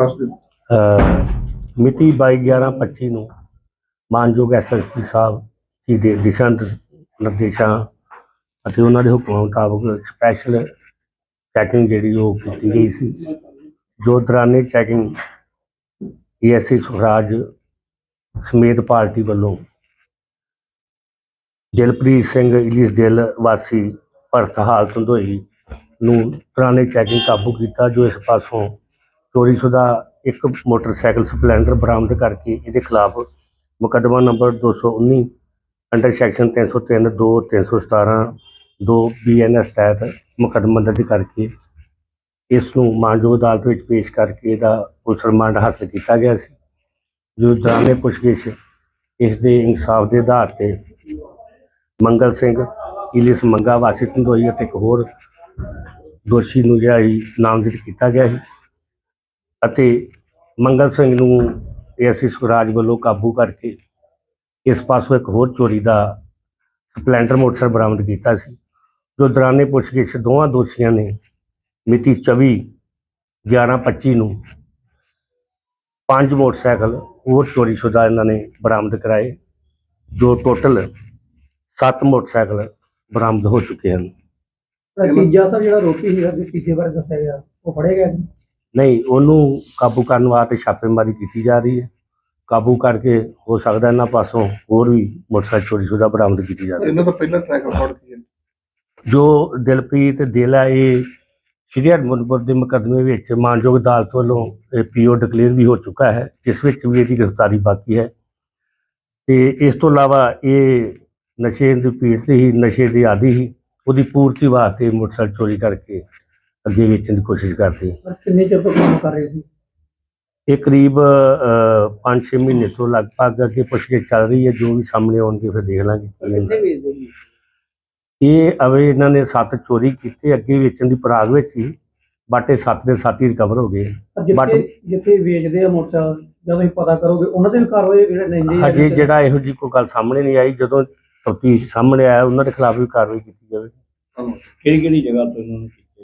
ਦੱਸ ਦਿਓ। ਅਹ ਮਿਤੀ 22/11/25 ਨੂੰ ਮਾਨਯੋਗ ਐਸਐਸਪੀ ਸਾਹਿਬ ਜੀ ਦੇ ਦਿਸ਼ਾ ਨਿਰ- ਨਿਰਦੇਸ਼ਾਂ ਅਤੇ ਉਹਨਾਂ ਦੇ ਹੁਕਮਾਂ ਮੁਤਾਬਕ ਸਪੈਸ਼ਲ ਚੈਕਿੰਗ ਜਿਹੜੀ ਉਹ ਕੀਤੀ ਗਈ ਸੀ। ਜੋ ਦੌਰਾਨੇ ਚੈਕਿੰਗ ਏਐਸਸੀ ਸੁਖਰਾਜ ਸਮੇਤ ਪਾਰਟੀ ਵੱਲੋਂ ਦਿਲਪ੍ਰੀਤ ਸਿੰਘ ਇਲੀਸ ਦਿਲ ਵਾਸੀ ਭਰਤ ਹਾਲਤ ਹੁੰਦੋਈ ਨੂੰ ਦੌਰਾਨੇ ਚੈਕਿੰਗ ਕਾਬੂ ਕੀਤਾ ਜੋ ਇਸ ਪਾਸੋਂ ਚੋਰੀਸ਼ੁਦਾ ਇੱਕ ਮੋਟਰਸਾਈਕਲ ਸਪਲੈਂਡਰ ਬਰਾਮਦ ਕਰਕੇ ਇਹਦੇ ਖਿਲਾਫ ਮੁਕੱਦਮਾ ਨੰਬਰ 219 ਅੰਡਰ ਸੈਕਸ਼ਨ 303 2 317 2 ਬੀਐਨਐਸ ਤਹਿਤ ਮੁਕੱਦਮਾ ਦਰਜ ਕਰਕੇ ਇਸ ਨੂੰ ਮਾਨਯੋਗ ਅਦਾਲਤ ਵਿੱਚ ਪੇਸ਼ ਕਰਕੇ ਇਹਦਾ ਪੁਲਿਸ ਰਿਮਾਂਡ ਹਾਸਲ ਕੀਤਾ ਗਿਆ ਸੀ। ਜੋ ਦੌਰਾਨੇ ਪੁੱਛਗਿੱਛ, ਇਸ ਦੇ ਇਨਸਾਫ ਦੇ ਆਧਾਰ ਤੇ ਮੰਗਲ ਸਿੰਘ ਇਲਿਸ ਮੰਗਾ ਵਾਸੀ ਧੰਦੋਈ ਅਤੇ ਇੱਕ ਹੋਰ ਦੋਸ਼ੀ ਨੂੰ ਜਿਹੜਾ ਸੀ ਨਾਮਜ਼ਦ ਕੀਤਾ ਗਿਆ ਸੀ। ਅਤੇ ਮੰਗਲ ਸਿੰਘ ਨੂੰ ਏਐਸਸੀ ਸੁਖਰਾਜ ਵੱਲੋਂ ਕਾਬੂ ਕਰਕੇ ਇਸ ਪਾਸੋਂ ਇੱਕ ਹੋਰ ਚੋਰੀ ਦਾ ਸਪਲੈਂਡਰ ਮੋਟਰਸਾਈਕਲ ਬਰਾਮਦ ਕੀਤਾ ਸੀ, ਜੋ ਦੌਰਾਨੇ ਪੁੱਛਗਿੱਛ ਦੋਵਾਂ ਦੋਸ਼ੀਆਂ ਨੇ ਮਿਤੀ 24 11/25 ਨੂੰ ਪੰਜ ਮੋਟਰਸਾਈਕਲ ਹੋਰ ਚੋਰੀਸ਼ੁਦਾ ਇਹਨਾਂ ਨੇ ਬਰਾਮਦ ਕਰਾਏ, ਜੋ ਟੋਟਲ 7 ਮੋਟਰਸਾਈਕਲ ਬਰਾਮਦ ਹੋ ਚੁੱਕੇ ਹਨ। ਤੀਜਾ ਸਰ ਜਿਹੜਾ ਰੋਪੀ ਸੀਗਾ ਤੀਜੇ ਬਾਰੇ ਦੱਸਿਆ ਗਿਆ, ਉਹ ਫੜਿਆ ਗਿਆ ਨਹੀਂ ਉਹਨੂੰ ਕਾਬੂ ਕਰਨ ਵਾਸਤੇ ਛਾਪੇਮਾਰੀ ਕੀਤੀ ਜਾ ਰਹੀ ਹੈ। ਕਾਬੂ ਕਰਕੇ ਹੋ ਸਕਦਾ ਇਹਨਾਂ ਪਾਸੋਂ ਹੋਰ ਵੀ ਮੋਟਰਸਾਈਕਲ ਚੋਰੀ ਸ਼ੁਦਾ ਬਰਾਮਦ ਕੀਤੀ ਜਾ ਸਕੇ। ਇਹਨਾਂ ਦਾ ਪਹਿਲਾ ਟਰੈਕ ਰਿਕਾਰਡ ਕੀ ਹੈ? ਜੋ ਦਿਲਪ੍ਰੀਤ ਦਿਲ ਹੈ ਇਹ ਸ਼੍ਰੀ ਹਰਮੰਦਪੁਰ ਦੇ ਮੁਕੱਦਮੇ ਵਿੱਚ ਮਾਨਯੋਗ ਅਦਾਲਤ ਵੱਲੋਂ ਪੀਓ ਡਿਕਲੇਅਰ ਵੀ ਹੋ ਚੁੱਕਾ ਹੈ ਜਿਸ ਵਿੱਚ ਵੀ ਇਹਦੀ ਗ੍ਰਿਫਤਾਰੀ ਬਾਕੀ ਹੈ। ਤੇ ਇਸ ਤੋਂ ਇਲਾਵਾ ਇਹ ਨਸ਼ੇ ਦੀ ਪੀੜ ਤੇ ਹੀ ਨਸ਼ੇ ਦੀ ਆਦੀ ਹੀ ਉਹਦੀ ਪੂਰਤੀ ਵਾਸਤੇ ਮੋਟਰਸਾਈਕਲ ਚੋਰੀ ਕਰਕੇ ਅੱਗੇ ਵੇਚਣ ਦੀ ਕੋਸ਼ਿਸ਼ ਕਰਦੇ। ਪਰ ਕਿੰਨੇ ਚਿਰ ਤੋਂ ਕੰਮ ਕਰ ਰਹੇ ਸੀ ਇਹ ਕਰੀਬ 5-6 ਮਹੀਨੇ ਤੋਂ ਲਗਭਗ ਅੱਗੇ ਪੁੱਛਗਿੱਛ ਚੱਲ ਰਹੀ ਹੈ। ਜੋ ਵੀ ਸਾਹਮਣੇ ਆਉਣਗੇ ਫਿਰ ਦੇਖ ਲਾਂਗੇ। ਕੀ ਹੁੰਦਾ। ਵੇਚਦੇ ਸੀ ਇਹ ਅਵੇ ਇਹਨਾਂ ਨੇ ਸੱਤ ਚੋਰੀ ਕੀਤੇ ਅੱਗੇ ਵੇਚਣ ਦੀ ਪਰਾਗ ਵਿੱਚ ਹੀ ਬਾਟੇ ਸੱਤ ਦੇ ਸੱਤ ਹੀ ਰਿਕਵਰ ਹੋ ਗਏ। But- ਜਿੱਥੇ ਜਿੱਥੇ ਵੇਚਦੇ ਆ ਮੋਟਰਸਾਈਕਲ ਜਦੋਂ ਤੁਸੀਂ ਪਤਾ ਕਰੋਗੇ ਉਹਨਾਂ ਦੇ ਵੀ ਕਾਰਵਾਈ ਜਿਹੜੇ ਲੈਂਦੇ ਹਜੇ ਜਿਹੜਾ ਇਹੋ ਜੀ ਕੋਈ ਗੱਲ ਸਾਹਮਣੇ ਨਹੀਂ ਆਈ ਜਦੋਂ ਤਫਤੀਸ਼ ਸਾਹਮਣੇ ਆਇਆ ਉਹਨਾਂ ਦੇ ਖਿਲਾਫ ਵੀ ਕਾਰਵਾਈ ਕੀਤੀ ਜਾਵੇ ਕਿਹੜੀ ਕਿਹੜੀ ਜਗ੍ਹਾ ਤੋਂ ਇਹਨਾਂ ਨੂੰ